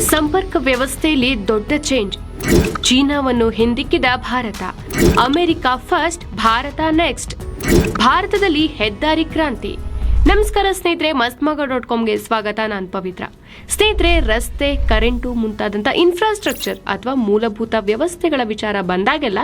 ಸಂಪರ್ಕ ವ್ಯವಸ್ಥೆಯಲ್ಲಿ ದೊಡ್ಡ ಚೇಂಜ್. ಚೀನಾವನ್ನು ಹಿಂದಿಕ್ಕಿದ Bharat. America first Bharat next. ಭಾರತದಲ್ಲಿ ಹೆದ್ದಾರಿ ಕ್ರಾಂತಿ. ನಮಸ್ಕಾರ ಸ್ನೇಹಿತರೆ ಮಸ್ತ್ಮಗ ಡಾಟ್ ಕಾಮ್ಗೆ ಸ್ವಾಗತ. ನಾನು ಪವಿತ್ರ. ಸ್ನೇಹಿತರೆ, ರಸ್ತೆ, ಕರೆಂಟು ಮುಂತಾದಂಥ ಇನ್ಫ್ರಾಸ್ಟ್ರಕ್ಚರ್ ಅಥವಾ ಮೂಲಭೂತ ವ್ಯವಸ್ಥೆಗಳ ವಿಚಾರ ಬಂದಾಗೆಲ್ಲ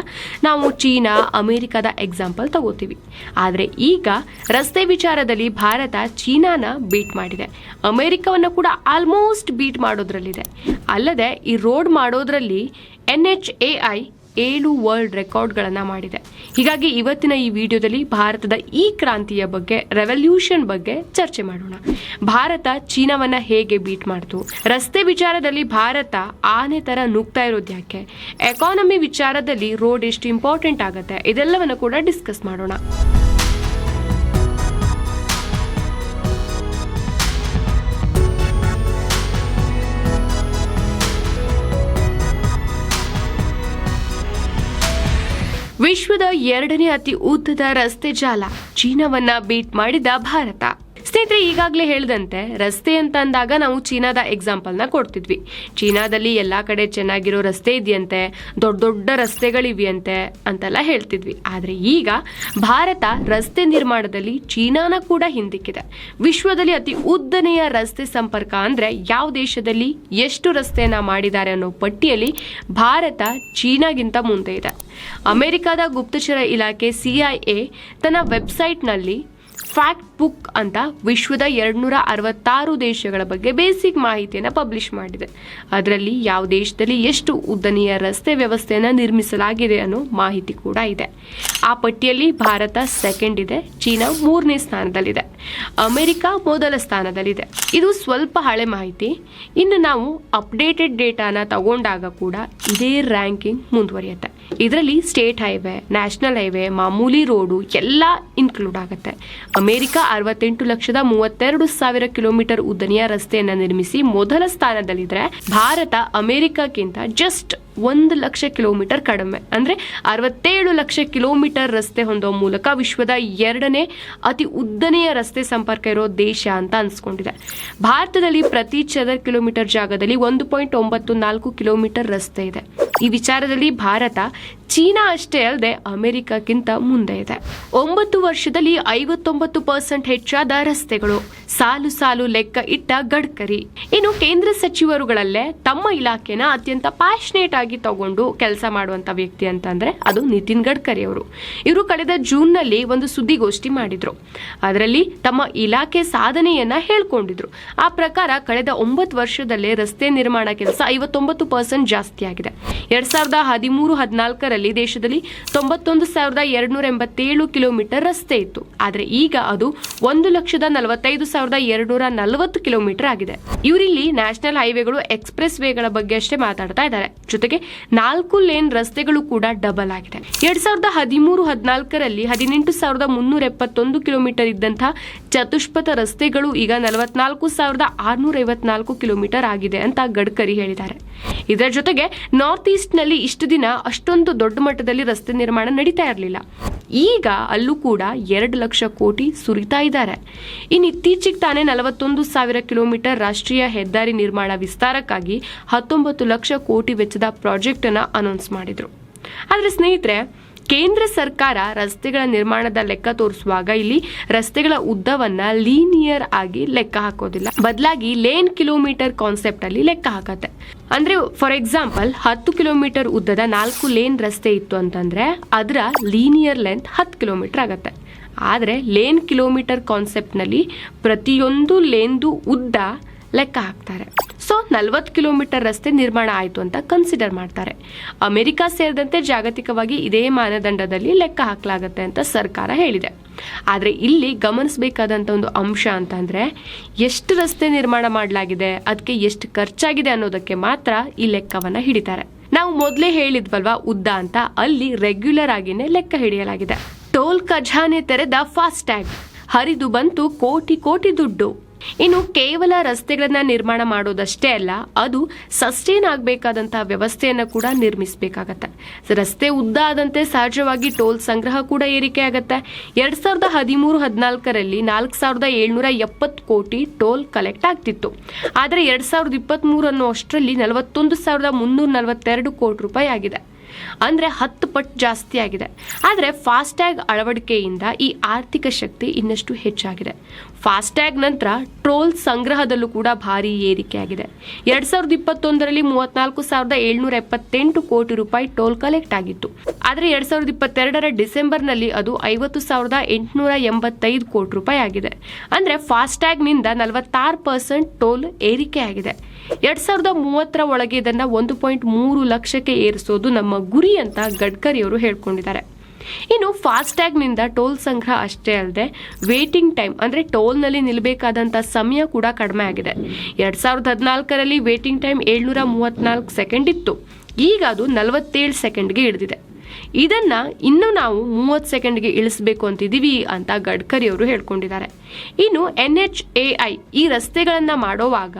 ನಾವು ಚೀನಾ, ಅಮೆರಿಕದ ಎಕ್ಸಾಂಪಲ್ ತಗೋತೀವಿ. ಆದರೆ ಈಗ ರಸ್ತೆ ವಿಚಾರದಲ್ಲಿ ಭಾರತ ಚೀನಾನ ಬೀಟ್ ಮಾಡಿದೆ. ಅಮೆರಿಕವನ್ನು ಕೂಡ ಆಲ್ಮೋಸ್ಟ್ ಬೀಟ್ ಮಾಡೋದ್ರಲ್ಲಿದೆ. ಅಲ್ಲದೆ ಈ ರೋಡ್ ಮಾಡೋದ್ರಲ್ಲಿ ಎನ್ ಎಚ್ ಎ ಐ ಏಳು ವರ್ಲ್ಡ್ ರೆಕಾರ್ಡ್ಗಳನ್ನು ಮಾಡಿದೆ. ಹೀಗಾಗಿ ಇವತ್ತಿನ ಈ ವಿಡಿಯೋದಲ್ಲಿ ಭಾರತದ ಈ ಕ್ರಾಂತಿಯ ಬಗ್ಗೆ ರೆವಲ್ಯೂಷನ್ ಬಗ್ಗೆ ಚರ್ಚೆ ಮಾಡೋಣ. ಭಾರತ ಚೀನಾವನ್ನ ಹೇಗೆ ಬೀಟ್ ಮಾಡ್ತು? ರಸ್ತೆ ವಿಚಾರದಲ್ಲಿ ಭಾರತ ಆನೆ ತರ ನುಗ್ತಾ ಇರೋದು ಯಾಕೆ? ಎಕಾನಮಿ ವಿಚಾರದಲ್ಲಿ ರೋಡ್ ಎಷ್ಟು ಇಂಪಾರ್ಟೆಂಟ್ ಆಗುತ್ತೆ? ಇದೆಲ್ಲವನ್ನು ಕೂಡ ಡಿಸ್ಕಸ್ ಮಾಡೋಣ. ವಿಶ್ವದ ಎರಡನೇ ಅತಿ ಉದ್ದದ ರಸ್ತೆ ಜಾಲ ಚೀನಾವನ್ನ ಬೀಟ್ ಮಾಡಿದ ಭಾರತ. ಸ್ನೇಹಿತರೆ, ಈಗಾಗಲೇ ಹೇಳಿದಂತೆ, ರಸ್ತೆ ಅಂತ ಅಂದಾಗ ನಾವು ಚೀನಾದ ಎಕ್ಸಾಂಪಲ್ನ ಕೊಡ್ತಿದ್ವಿ. ಚೀನಾದಲ್ಲಿ ಎಲ್ಲ ಕಡೆ ಚೆನ್ನಾಗಿರೋ ರಸ್ತೆ ಇದೆಯಂತೆ, ದೊಡ್ಡ ದೊಡ್ಡ ರಸ್ತೆಗಳಿವೆಯಂತೆ ಅಂತೆಲ್ಲ ಹೇಳ್ತಿದ್ವಿ. ಆದರೆ ಈಗ ಭಾರತ ರಸ್ತೆ ನಿರ್ಮಾಣದಲ್ಲಿ ಚೀನಾನ ಕೂಡ ಹಿಂದಿಕ್ಕಿದೆ. ವಿಶ್ವದಲ್ಲಿ ಅತಿ ಉದ್ದನೆಯ ರಸ್ತೆ ಸಂಪರ್ಕ ಅಂದರೆ ಯಾವ ದೇಶದಲ್ಲಿ ಎಷ್ಟು ರಸ್ತೆಯನ್ನು ಮಾಡಿದ್ದಾರೆ ಅನ್ನೋ ಪಟ್ಟಿಯಲ್ಲಿ ಭಾರತ ಚೀನಾಗಿಂತ ಮುಂದೆ ಇದೆ. ಅಮೆರಿಕದ ಗುಪ್ತಚರ ಇಲಾಖೆ ಸಿಐಎ ತನ್ನ ವೆಬ್ಸೈಟ್ನಲ್ಲಿ ಫ್ಯಾಕ್ಟ್ ಬುಕ್ ಅಂತ ವಿಶ್ವದ ಎರಡ್ನೂರ ಅರವತ್ತಾರು ದೇಶಗಳ ಬಗ್ಗೆ ಬೇಸಿಕ್ ಮಾಹಿತಿಯನ್ನು ಪಬ್ಲಿಷ್ ಮಾಡಿದೆ. ಅದರಲ್ಲಿ ಯಾವ ದೇಶದಲ್ಲಿ ಎಷ್ಟು ಉದ್ದನೆಯ ರಸ್ತೆ ವ್ಯವಸ್ಥೆಯನ್ನು ನಿರ್ಮಿಸಲಾಗಿದೆ ಅನ್ನೋ ಮಾಹಿತಿ ಕೂಡ ಇದೆ. ಆ ಪಟ್ಟಿಯಲ್ಲಿ ಭಾರತ ಸೆಕೆಂಡ್ ಇದೆ, ಚೀನಾ ಮೂರನೇ ಸ್ಥಾನದಲ್ಲಿದೆ. ಅಮೆರಿಕ ಮೊದಲ ಸ್ಥಾನದಲ್ಲಿದೆ. ಇದು ಸ್ವಲ್ಪ ಹಳೆ ಮಾಹಿತಿ. ಇನ್ನು ನಾವು ಅಪ್ಡೇಟೆಡ್ ಡೇಟಾನ ತಗೊಂಡಾಗ ಕೂಡ ಇದೇ ರ್ಯಾಂಕಿಂಗ್ ಮುಂದುವರಿಯುತ್ತೆ. ಇದರಲ್ಲಿ ಸ್ಟೇಟ್ ಹೈವೇ, ನ್ಯಾಷನಲ್ ಹೈವೇ, ಮಾಮೂಲಿ ರೋಡು ಎಲ್ಲ ಇನ್ಕ್ಲೂಡ್ ಆಗುತ್ತೆ. ಅಮೆರಿಕ ಅರವತ್ತೆಂಟು ಲಕ್ಷದ ಮೂವತ್ತೆರಡು ಸಾವಿರ ಕಿಲೋಮೀಟರ್ ಉದ್ದನೆಯ ರಸ್ತೆಯನ್ನ ನಿರ್ಮಿಸಿ ಮೊದಲ ಸ್ಥಾನದಲ್ಲಿದ್ರೆ ಭಾರತ ಅಮೆರಿಕಕ್ಕಿಂತ ಜಸ್ಟ್ ಒಂದು ಲಕ್ಷ ಕಿಲೋಮೀಟರ್ ಕಡಿಮೆ. ಅಂದರೆ ಅರವತ್ತೇಳು ಲಕ್ಷ ಕಿಲೋಮೀಟರ್ ರಸ್ತೆ ಹೊಂದೋ ಮೂಲಕ ವಿಶ್ವದ ಎರಡನೇ ಅತಿ ಉದ್ದನೆಯ ರಸ್ತೆ ಸಂಪರ್ಕ ಇರೋ ದೇಶ ಅಂತ ಅನ್ಸ್ಕೊಂಡಿದೆ. ಭಾರತದಲ್ಲಿ ಪ್ರತಿ ಚದರ್ ಕಿಲೋಮೀಟರ್ ಜಾಗದಲ್ಲಿ ಒಂದು ಪಾಯಿಂಟ್ ಒಂಬತ್ತು ನಾಲ್ಕು ಕಿಲೋಮೀಟರ್ ರಸ್ತೆ ಇದೆ. ಈ ವಿಚಾರದಲ್ಲಿ ಭಾರತ ಚೀನಾ ಅಷ್ಟೇ ಅಲ್ಲದೆ ಅಮೆರಿಕಕ್ಕಿಂತ ಮುಂದೆ ಇದೆ. ಒಂಬತ್ತು ವರ್ಷದಲ್ಲಿ ಐವತ್ತೊಂಬತ್ತು ಪರ್ಸೆಂಟ್ ಹೆಚ್ಚಾದ ರಸ್ತೆಗಳು, ಸಾಲು ಸಾಲು ಲೆಕ್ಕ ಇಟ್ಟ ಗಡ್ಕರಿ. ಇನ್ನು ಕೇಂದ್ರ ಸಚಿವರುಗಳಲ್ಲೇ ತಮ್ಮ ಇಲಾಖೆನ ಅತ್ಯಂತ ಪ್ಯಾಷನೇಟ್ ಆಗಿ ತಗೊಂಡು ಕೆಲಸ ಮಾಡುವಂತ ವ್ಯಕ್ತಿ ಅಂತಂದ್ರೆ ಅದು ನಿತಿನ್ ಗಡ್ಕರಿ ಅವರು. ಇವರು ಕಳೆದ ಜೂನ್ನಲ್ಲಿ ಒಂದು ಸುದ್ದಿಗೋಷ್ಠಿ ಮಾಡಿದ್ರು. ಅದರಲ್ಲಿ ತಮ್ಮ ಇಲಾಖೆ ಸಾಧನೆಯನ್ನ ಹೇಳ್ಕೊಂಡಿದ್ರು. ಆ ಪ್ರಕಾರ ಕಳೆದ ಒಂಬತ್ತು ವರ್ಷದಲ್ಲೇ ರಸ್ತೆ ನಿರ್ಮಾಣ ಕೆಲಸ ಐವತ್ತೊಂಬತ್ತು ಪರ್ಸೆಂಟ್ ಜಾಸ್ತಿ ಆಗಿದೆ ಎರಡ್ ಸಾವಿರದ ಹದಿಮೂರು ಹದಿನಾಲ್ಕರಲ್ಲಿ ದೇಶದಲ್ಲಿ ತೊಂಬತ್ತೊಂದು ಸಾವಿರದ ಎರಡುನೂರ ಎಂಬತ್ತೇಳು ಕಿಲೋಮೀಟರ್ ರಸ್ತೆ ಇತ್ತು. ಆದರೆ ಈಗ ಅದು ಒಂದು ಲಕ್ಷದ ನಲವತ್ತೈದು ಸಾವಿರದ ಎರಡುನೂರ ನಲವತ್ತು ಕಿಲೋಮೀಟರ್ ಆಗಿದೆ. ಇವರಿಲ್ಲಿ ನ್ಯಾಷನಲ್ ಹೈವೇಗಳು, ಎಕ್ಸ್ಪ್ರೆಸ್ ವೇಗಳ ಬಗ್ಗೆ ಅಷ್ಟೇ ಮಾತಾಡ್ತಾ ಇದ್ದಾರೆ. ಜೊತೆಗೆ ನಾಲ್ಕು ಲೇನ್ ರಸ್ತೆಗಳು ಕೂಡ ಡಬಲ್ ಆಗಿದೆ. ಎರಡ್ ಸಾವಿರದ ಹದಿಮೂರು ಹದಿನಾಲ್ಕರಲ್ಲಿ ಹದಿನೆಂಟು ಸಾವಿರದ ಮುನ್ನೂರ ಎಪ್ಪತ್ತೊಂದು ಕಿಲೋಮೀಟರ್ ಇದ್ದಂತಹ ಚತುಷ್ಪಥ ರಸ್ತೆಗಳು ಈಗ ನಲವತ್ನಾಲ್ಕು ಸಾವಿರದ ಆರ್ನೂರ ಐವತ್ನಾಲ್ಕು ಕಿಲೋಮೀಟರ್ ಆಗಿದೆ ಅಂತ ಗಡ್ಕರಿ ಹೇಳಿದ್ದಾರೆ. ಇದರ ಜೊತೆಗೆ ನಾರ್ತ್ ಈಸ್ಟ್ನಲ್ಲಿ ಇಷ್ಟು ದಿನ ಅಷ್ಟೊಂದು ದೊಡ್ಡ ಮಟ್ಟದಲ್ಲಿ ರಸ್ತೆ ನಿರ್ಮಾಣ ನಡೀತಾ ಇರಲಿಲ್ಲ. ಈಗ ಅಲ್ಲೂ ಕೂಡ ಎರಡು ಲಕ್ಷ ಕೋಟಿ ಸುರಿತಾ ಇದ್ದಾರೆ. ಇನ್ನು ಇತ್ತೀಚೆಗೆ ತಾನೇ ನಲವತ್ತೊಂದು ಸಾವಿರ ಕಿಲೋಮೀಟರ್ ರಾಷ್ಟ್ರೀಯ ಹೆದ್ದಾರಿ ನಿರ್ಮಾಣ ವಿಸ್ತಾರಕ್ಕಾಗಿ ಹತ್ತೊಂಬತ್ತು ಲಕ್ಷ ಕೋಟಿ ವೆಚ್ಚದ ಪ್ರಾಜೆಕ್ಟ್ ಅನ್ನ ಅನೌನ್ಸ್ ಮಾಡಿದ್ರು. ಆದರೆ ಸ್ನೇಹಿತರೆ ಕೇಂದ್ರ ಸರ್ಕಾರ ರಸ್ತೆಗಳ ನಿರ್ಮಾಣದ ಲೆಕ್ಕ ತೋರಿಸುವಾಗ ಇಲ್ಲಿ ರಸ್ತೆಗಳ ಉದ್ದವನ್ನ ಲೀನಿಯರ್ ಆಗಿ ಲೆಕ್ಕ ಹಾಕೋದಿಲ್ಲ. ಬದಲಾಗಿ ಲೇನ್ ಕಿಲೋಮೀಟರ್ ಕಾನ್ಸೆಪ್ಟ್ ಅಲ್ಲಿ ಲೆಕ್ಕ ಹಾಕತ್ತೆ. ಅಂದ್ರೆ ಫಾರ್ ಎಕ್ಸಾಂಪಲ್ ಹತ್ತು ಕಿಲೋಮೀಟರ್ ಉದ್ದದ ನಾಲ್ಕು ಲೇನ್ ರಸ್ತೆ ಇತ್ತು ಅಂತಂದ್ರೆ ಅದರ ಲೀನಿಯರ್ ಲೆಂತ್ ಹತ್ತು ಕಿಲೋಮೀಟರ್ ಆಗತ್ತೆ. ಆದರೆ ಲೇನ್ ಕಿಲೋಮೀಟರ್ ಕಾನ್ಸೆಪ್ಟ್ನಲ್ಲಿ ಪ್ರತಿಯೊಂದು ಲೇನ್ದು ಉದ್ದ ಲೆಕ್ಕ ಹಾಕ್ತಾರೆ. ಸೊ ನಲ್ವತ್ತು ಕಿಲೋಮೀಟರ್ ರಸ್ತೆ ನಿರ್ಮಾಣ ಆಯಿತು ಅಂತ ಕನ್ಸಿಡರ್ ಮಾಡ್ತಾರೆ. ಅಮೆರಿಕ ಸೇರಿದಂತೆ ಜಾಗತಿಕವಾಗಿ ಇದೇ ಮಾನದಂಡದಲ್ಲಿ ಲೆಕ್ಕ ಹಾಕಲಾಗತ್ತೆ ಅಂತ ಸರ್ಕಾರ ಹೇಳಿದೆ. ಆದರೆ ಇಲ್ಲಿ ಗಮನಿಸಬೇಕಾದಂಥ ಒಂದು ಅಂಶ ಅಂತಂದರೆ, ಎಷ್ಟು ರಸ್ತೆ ನಿರ್ಮಾಣ ಮಾಡಲಾಗಿದೆ ಅದಕ್ಕೆ ಎಷ್ಟು ಖರ್ಚಾಗಿದೆ ಅನ್ನೋದಕ್ಕೆ ಮಾತ್ರ ಈ ಲೆಕ್ಕವನ್ನು ಹಿಡಿತಾರೆ. ನಾವು ಮೊದಲೇ ಹೇಳಿದ್ವಲ್ವಾ, ಉದ್ದ ಅಂತ, ಅಲ್ಲಿ ರೆಗ್ಯುಲರ್ ಆಗಿನೇ ಲೆಕ್ಕ ಹಿಡಿಯಲಾಗಿದೆ. ಟೋಲ್ ಖಜಾನೆ ತೆರೆದ ಫಾಸ್ಟ್ಯಾಗ್ ಹರಿದು ಬಂತು ಕೋಟಿ ಕೋಟಿ ದುಡ್ಡು. ಇನ್ನು ಕೇವಲ ರಸ್ತೆಗಳನ್ನ ನಿರ್ಮಾಣ ಮಾಡೋದಷ್ಟೇ ಅಲ್ಲ, ಅದು ಸಸ್ಟೈನ್ ಆಗಬೇಕಾದಂತಹ ವ್ಯವಸ್ಥೆಯನ್ನ ಕೂಡ ನಿರ್ಮಿಸಬೇಕಾಗತ್ತೆ. ರಸ್ತೆ ಉದ್ದ ಆದಂತೆ ಸಹಜವಾಗಿ ಟೋಲ್ ಸಂಗ್ರಹ ಕೂಡ ಏರಿಕೆ ಆಗತ್ತೆ. ಎರಡ್ ಸಾವಿರದ ಹದಿಮೂರು, ಹದಿನಾಲ್ಕರಲ್ಲಿ ನಾಲ್ಕು ಸಾವಿರದ ಏಳ್ನೂರ ಎಪ್ಪತ್ತು ಕೋಟಿ ಟೋಲ್ ಕಲೆಕ್ಟ್ ಆಗ್ತಿತ್ತು. ಆದರೆ ಎರಡ್ ಸಾವಿರದ ಇಪ್ಪತ್ತ್ ಮೂರು ಅನ್ನೋ ಅಷ್ಟರಲ್ಲಿ ನಲವತ್ತೊಂದು ಸಾವಿರದ ಮುನ್ನೂರ ನಲವತ್ತೆರಡು ಕೋಟಿ ರೂಪಾಯಿ ಆಗಿದೆ. ಅಂದ್ರೆ ಹತ್ತು ಪಟ್ಟು ಜಾಸ್ತಿ ಆಗಿದೆ. ಆದರೆ ಫಾಸ್ಟ್ಯಾಗ್ ಅಳವಡಿಕೆಯಿಂದ ಈ ಆರ್ಥಿಕ ಶಕ್ತಿ ಇನ್ನಷ್ಟು ಹೆಚ್ಚಾಗಿದೆ. ಫಾಸ್ಟ್ಯಾಗ್ ನಂತರ ಟ್ರೋಲ್ ಸಂಗ್ರಹದಲ್ಲೂ ಕೂಡ ಭಾರಿ ಏರಿಕೆ ಆಗಿದೆ. ಎರಡು ಸಾವಿರದ ಇಪ್ಪತ್ತೊಂದರಲ್ಲಿ ಮೂವತ್ನಾಲ್ಕು ಸಾವಿರದ ಏಳ್ನೂರ ಎಪ್ಪತ್ತೆಂಟು ಕೋಟಿ ರೂಪಾಯಿ ಟೋಲ್ ಕಲೆಕ್ಟ್ ಆಗಿತ್ತು. ಆದರೆ ಎರಡು ಸಾವಿರದ ಇಪ್ಪತ್ತೆರಡರ ಡಿಸೆಂಬರ್ನಲ್ಲಿ ಅದು ಐವತ್ತು ಸಾವಿರದ ಎಂಟುನೂರ ಎಂಬತ್ತೈದು ಕೋಟಿ ರೂಪಾಯಿ ಆಗಿದೆ. ಅಂದರೆ ಫಾಸ್ಟ್ಯಾಗ್ನಿಂದ ನಲವತ್ತಾರು ಪರ್ಸೆಂಟ್ ಟೋಲ್ ಏರಿಕೆ ಆಗಿದೆ. ಎರಡ್ ಸಾವಿರದ ಮೂವತ್ತರ ಒಳಗೆ ಇದನ್ನ ಒಂದು ಪಾಯಿಂಟ್ ಮೂರು ಲಕ್ಷಕ್ಕೆ ಏರಿಸೋದು ನಮ್ಮ ಗುರಿ ಅಂತ ಗಡ್ಕರಿಯವರು ಹೇಳ್ಕೊಂಡಿದ್ದಾರೆ. ಇನ್ನು ಫಾಸ್ಟ್ಯಾಗ್ನಿಂದ ಟೋಲ್ ಸಂಗ್ರಹ ಅಷ್ಟೇ ಅಲ್ಲದೆ ವೇಟಿಂಗ್ ಟೈಮ್ ಅಂದ್ರೆ ಟೋಲ್ನಲ್ಲಿ ನಿಲ್ಲಬೇಕಾದಂಥ ಸಮಯ ಕೂಡ ಕಡಿಮೆ ಆಗಿದೆ. ಎರಡು ಸಾವಿರದ ಹದಿನಾಲ್ಕರಲ್ಲಿ ವೇಟಿಂಗ್ ಟೈಮ್ ಏಳ್ನೂರ ಮೂವತ್ನಾಲ್ಕು ಸೆಕೆಂಡ್ ಇತ್ತು. ಈಗ ಅದು ನಲವತ್ತೇಳು ಸೆಕೆಂಡ್ಗೆ ಇಳಿದಿದೆ. ಇದನ್ನ ಇನ್ನು ನಾವು ಮೂವತ್ತು ಸೆಕೆಂಡ್ಗೆ ಇಳಿಸಬೇಕು ಅಂತಿದ್ದೀವಿ ಅಂತ ಗಡ್ಕರಿ ಅವರು ಹೇಳ್ಕೊಂಡಿದ್ದಾರೆ. ಇನ್ನು ಎನ್ ಎಚ್ ಎ ಐ ಈ ರಸ್ತೆಗಳನ್ನ ಮಾಡೋವಾಗ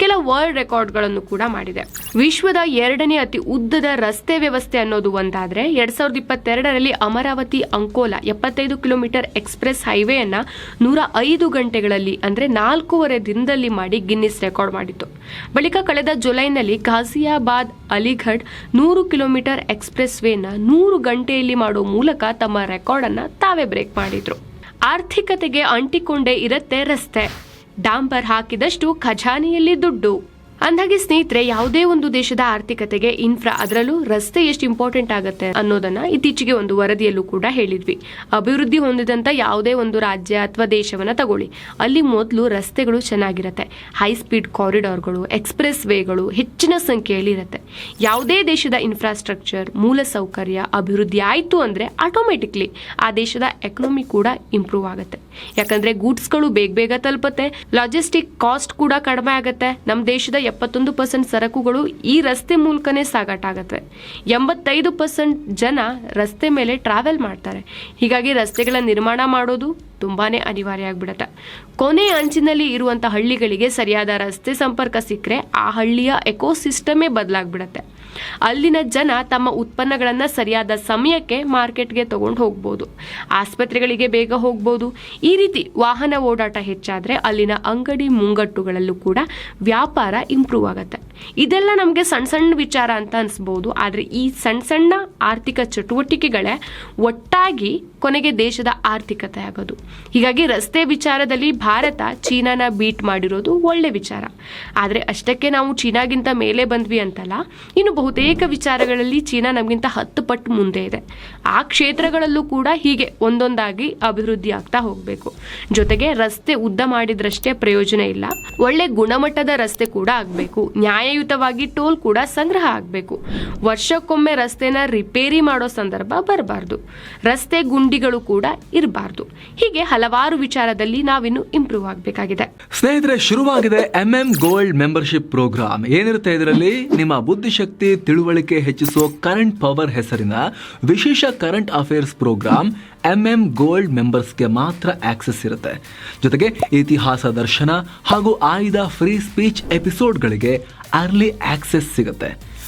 ಕೆಲ ವರ್ಲ್ಡ್ ರೆಕಾರ್ಡ್ಗಳನ್ನು ಕೂಡ ಮಾಡಿದೆ. ವಿಶ್ವದ ಎರಡನೇ ಅತಿ ಉದ್ದದ ರಸ್ತೆ ವ್ಯವಸ್ಥೆ ಅನ್ನೋದು ಒಂದಾದ್ರೆ ಎರಡ್ ಸಾವಿರದ ಇಪ್ಪತ್ತೆರಡರಲ್ಲಿ ಅಮರಾವತಿ ಅಂಕೋಲಾ ಎಪ್ಪತ್ತೈದು ಕಿಲೋಮೀಟರ್ ಎಕ್ಸ್ಪ್ರೆಸ್ ಹೈವೇಯನ್ನ ನೂರ ಐದು ಗಂಟೆಗಳಲ್ಲಿ ಅಂದ್ರೆ ನಾಲ್ಕೂವರೆ ದಿನದಲ್ಲಿ ಮಾಡಿ ಗಿನ್ನಿಸ್ ರೆಕಾರ್ಡ್ ಮಾಡಿತ್ತು. ಬಳಿಕ ಕಳೆದ ಜುಲೈನಲ್ಲಿ ಘಾಜಿಯಾಬಾದ್ ಅಲಿಘಡ್ ನೂರು ಕಿಲೋಮೀಟರ್ ಎಕ್ಸ್ಪ್ರೆಸ್ ವೇನ ನೂರು ಗಂಟೆಯಲ್ಲಿ ಮಾಡೋ ಮೂಲಕ ತಮ್ಮ ರೆಕಾರ್ಡ್ ಅನ್ನ ತಾವೇ ಬ್ರೇಕ್ ಮಾಡಿದ್ರು. ಆರ್ಥಿಕತೆಗೆ ಅಂಟಿಕೊಂಡೇ ಇರುತ್ತೆ ರಸ್ತೆ. ಡಾಂಬರ್ ಹಾಕಿದಷ್ಟು ಖಜಾನೆಯಲ್ಲಿ ದುಡ್ಡು. ಅಂದಾಗೆ ಸ್ನೇಹಿತರೆ, ಯಾವುದೇ ಒಂದು ದೇಶದ ಆರ್ಥಿಕತೆಗೆ ಇನ್ಫ್ರಾ ಅದರಲ್ಲೂ ರಸ್ತೆ ಎಷ್ಟು ಇಂಪಾರ್ಟೆಂಟ್ ಆಗುತ್ತೆ ಅನ್ನೋದನ್ನ ಇತ್ತೀಚೆಗೆ ಒಂದು ವರದಿಯಲ್ಲೂ ಕೂಡ ಹೇಳಿದ್ವಿ. ಅಭಿವೃದ್ಧಿ ಹೊಂದಿದಂತ ಯಾವುದೇ ಒಂದು ರಾಜ್ಯ ಅಥವಾ ದೇಶವನ್ನ ತಗೊಳ್ಳಿ. ಅಲ್ಲಿ ಮೊದಲು ರಸ್ತೆಗಳು ಚೆನ್ನಾಗಿರುತ್ತೆ. ಹೈ ಸ್ಪೀಡ್ ಕಾರಿಡಾರ್ಗಳು ಎಕ್ಸ್ಪ್ರೆಸ್ ವೇಗಳು ಹೆಚ್ಚಿನ ಸಂಖ್ಯೆಯಲ್ಲಿ ಇರುತ್ತೆ. ಯಾವುದೇ ದೇಶದ ಇನ್ಫ್ರಾಸ್ಟ್ರಕ್ಚರ್ ಮೂಲ ಸೌಕರ್ಯ, ಅಭಿವೃದ್ಧಿ ಆಯಿತು ಅಂದ್ರೆ ಆಟೋಮೆಟಿಕ್ಲಿ ಆ ದೇಶದ ಎಕನಾಮಿ ಕೂಡ ಇಂಪ್ರೂವ್ ಆಗುತ್ತೆ. ಯಾಕಂದ್ರೆ ಗೂಡ್ಸ್ಗಳು ಬೇಗ ಬೇಗ ತಲುಪುತ್ತೆ ಲಾಜಿಸ್ಟಿಕ್ ಕಾಸ್ಟ್ ಕೂಡ ಕಡಿಮೆ ಆಗುತ್ತೆ. ನಮ್ಮ ದೇಶದ ಎಪ್ಪತ್ತೊಂದು ಪರ್ಸೆಂಟ್ ಸರಕುಗಳು ಈ ರಸ್ತೆ ಮೂಲಕನೇ ಸಾಗಾಟ ಸಾಗಾಟಾಗತ್ತೆ. ಎಂಬತ್ತೈದು ಪರ್ಸೆಂಟ್ ಜನ ರಸ್ತೆ ಮೇಲೆ ಟ್ರಾವೆಲ್ ಮಾಡ್ತಾರೆ. ಹೀಗಾಗಿ ರಸ್ತೆಗಳ ನಿರ್ಮಾಣ ಮಾಡೋದು ತುಂಬಾನೇ ಅನಿವಾರ್ಯ ಆಗ್ಬಿಡತ್ತೆ. ಕೊನೆ ಅಂಚಿನಲ್ಲಿ ಇರುವಂಥ ಹಳ್ಳಿಗಳಿಗೆ ಸರಿಯಾದ ರಸ್ತೆ ಸಂಪರ್ಕ ಸಿಕ್ಕರೆ ಆ ಹಳ್ಳಿಯ ಎಕೋಸಿಸ್ಟಮೇ ಬದಲಾಗ್ಬಿಡತ್ತೆ. ಅಲ್ಲಿನ ಜನ ತಮ್ಮ ಉತ್ಪನ್ನಗಳನ್ನು ಸರಿಯಾದ ಸಮಯಕ್ಕೆ ಮಾರ್ಕೆಟ್ಗೆ ತಗೊಂಡು ಹೋಗ್ಬೋದು. ಆಸ್ಪತ್ರೆಗಳಿಗೆ ಬೇಗ ಹೋಗ್ಬೋದು. ಈ ರೀತಿ ವಾಹನ ಓಡಾಟ ಹೆಚ್ಚಾದರೆ ಅಲ್ಲಿನ ಅಂಗಡಿ ಮುಂಗಟ್ಟುಗಳಲ್ಲೂ ಕೂಡ ವ್ಯಾಪಾರ ಇಂಪ್ರೂವ್ ಆಗುತ್ತೆ. ಇದೆಲ್ಲ ನಮಗೆ ಸಣ್ಣ ಸಣ್ಣ ವಿಚಾರ ಅಂತ ಅನಿಸ್ಬೋದು. ಆದರೆ ಈ ಸಣ್ಣ ಸಣ್ಣ ಆರ್ಥಿಕ ಚಟುವಟಿಕೆಗಳೇ ಒಟ್ಟಾಗಿ ಕೊನೆಗೆ ದೇಶದ ಆರ್ಥಿಕತೆ ಆಗೋದು. ಹೀಗಾಗಿ ರಸ್ತೆ ವಿಚಾರದಲ್ಲಿ ಭಾರತ ಚೀನಾನ ಬೀಟ್ ಮಾಡಿರೋದು ಒಳ್ಳೆ ವಿಚಾರ. ಆದರೆ ಅಷ್ಟಕ್ಕೆ ನಾವು ಚೀನಾಗಿಂತ ಮೇಲೆ ಬಂದ್ವಿ ಅಂತಲ್ಲ, ಇನ್ನು ಬಹುತೇಕ ವಿಚಾರಗಳಲ್ಲಿ ಚೀನಾ ನಮಗಿಂತ ಹತ್ತು ಪಟ್ಟು ಮುಂದೆ ಇದೆ. ಆ ಕ್ಷೇತ್ರಗಳಲ್ಲೂ ಕೂಡ ಹೀಗೆ ಒಂದೊಂದಾಗಿ ಅಭಿವೃದ್ಧಿ ಆಗ್ತಾ ಹೋಗಬೇಕು. ಜೊತೆಗೆ ರಸ್ತೆ ಉದ್ದ ಮಾಡಿದ್ರಷ್ಟೇ ಪ್ರಯೋಜನ ಇಲ್ಲ. ಒಳ್ಳೆ ಗುಣಮಟ್ಟದ ರಸ್ತೆ ಕೂಡ ಆಗಬೇಕು. ನ್ಯಾಯಯುತವಾಗಿ ಟೋಲ್ ಕೂಡ ಸಂಗ್ರಹ ಆಗಬೇಕು. ವರ್ಷಕ್ಕೊಮ್ಮೆ ರಸ್ತೆನ ರಿಪೇರಿ ಮಾಡೋ ಸಂದರ್ಭ ಬರಬಾರ್ದು. ರಸ್ತೆ ಗುಂಡಿಗಳು ಕೂಡ ಇರಬಾರ್ದು. ಹೀಗೆ ಹಲವಾರು ವಿಚಾರದಲ್ಲಿ ನಾವಿನ್ನು ಇಂಪ್ರೂವ್ ಆಗಬೇಕಾಗಿದೆ. ಸ್ನೇಹಿತರೆ, ಶುರುವಾಗಿದೆ M M gold membership program ಏನಿರುತ್ತೆ ಇದರಲ್ಲಿ? ನಿಮ್ಮ ಬುದ್ಧಿಶಕ್ತಿ, ತಿಳುವಳಿಕೆ ಹೆಚ್ಚಿಸೋ ಕರೆಂಟ್ ಪವರ್ ಹೆಸರಿನ ವಿಶೇಷ current affairs program M M gold ಮೆಂಬರ್ಸ್ಗೆ ಮಾತ್ರ ಆಕ್ಸೆಸ್ ಇರುತ್ತೆ. ಜೊತೆಗೆ ಇತಿಹಾಸ ದರ್ಶನ ಹಾಗೂ ಆಯ್ದ ಫ್ರೀ ಸ್ಪೀಚ್ ಎಪಿಸೋಡ್ಗಳಿಗೆ ಅರ್ಲಿ ಆಕ್ಸೆಸ್ ಸಿಗುತ್ತೆ.